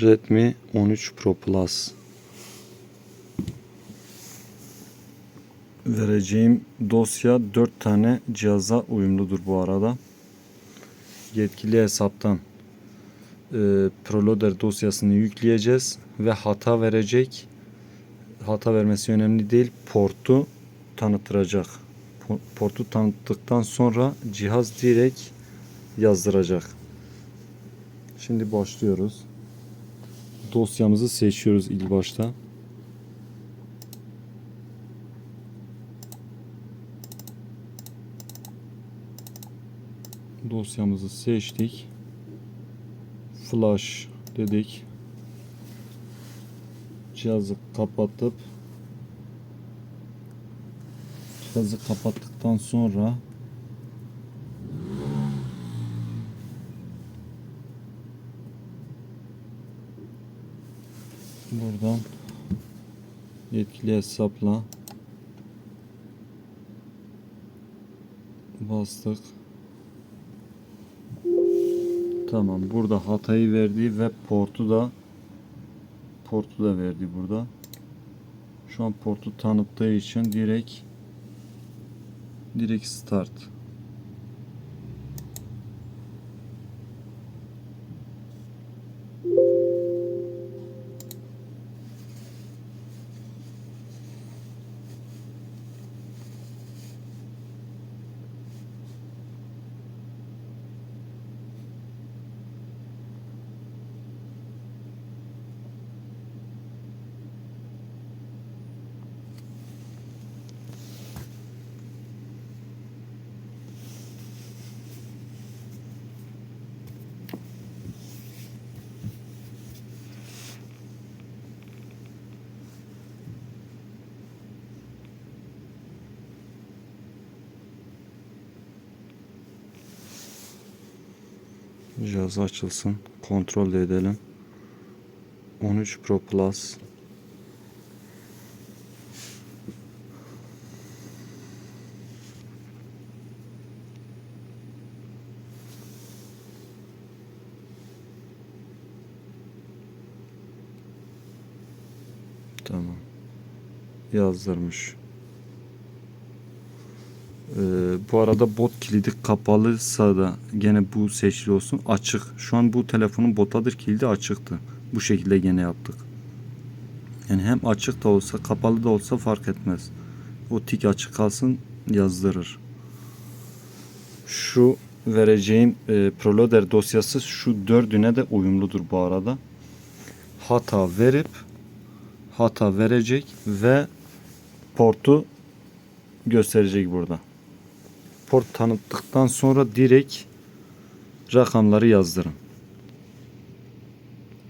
Redmi 13 Pro Plus. Vereceğim dosya 4 tane cihaza uyumludur bu arada. Yetkili hesaptan e, Proloader dosyasını yükleyeceğiz ve hata verecek. Hata vermesi önemli değil. Portu tanıtıracak. Po- Portu tanıttıktan sonra cihaz direkt yazdıracak. Şimdi başlıyoruz. Dosyamızı seçiyoruz ilk başta. Dosyamızı seçtik. Flash dedik. Cihazı kapatıp cihazı kapattıktan sonra buradan yetkili hesapla bastık. Tamam burada hatayı verdi ve portu da portu da verdi burada. Şu an portu tanıttığı için direkt direkt start. Cihaz açılsın. Kontrol de edelim. 13 Pro Plus. Tamam. Yazdırmış. Ee, bu arada bot kilidi kapalıysa da gene bu seçili olsun açık. Şu an bu telefonun botadır kilidi açıktı. Bu şekilde gene yaptık. Yani hem açık da olsa kapalı da olsa fark etmez. O tik açık kalsın yazdırır. Şu vereceğim e, Proloader dosyası şu dördüne de uyumludur bu arada. Hata verip hata verecek ve portu gösterecek burada. Port tanıttıktan sonra direkt rakamları yazdırın.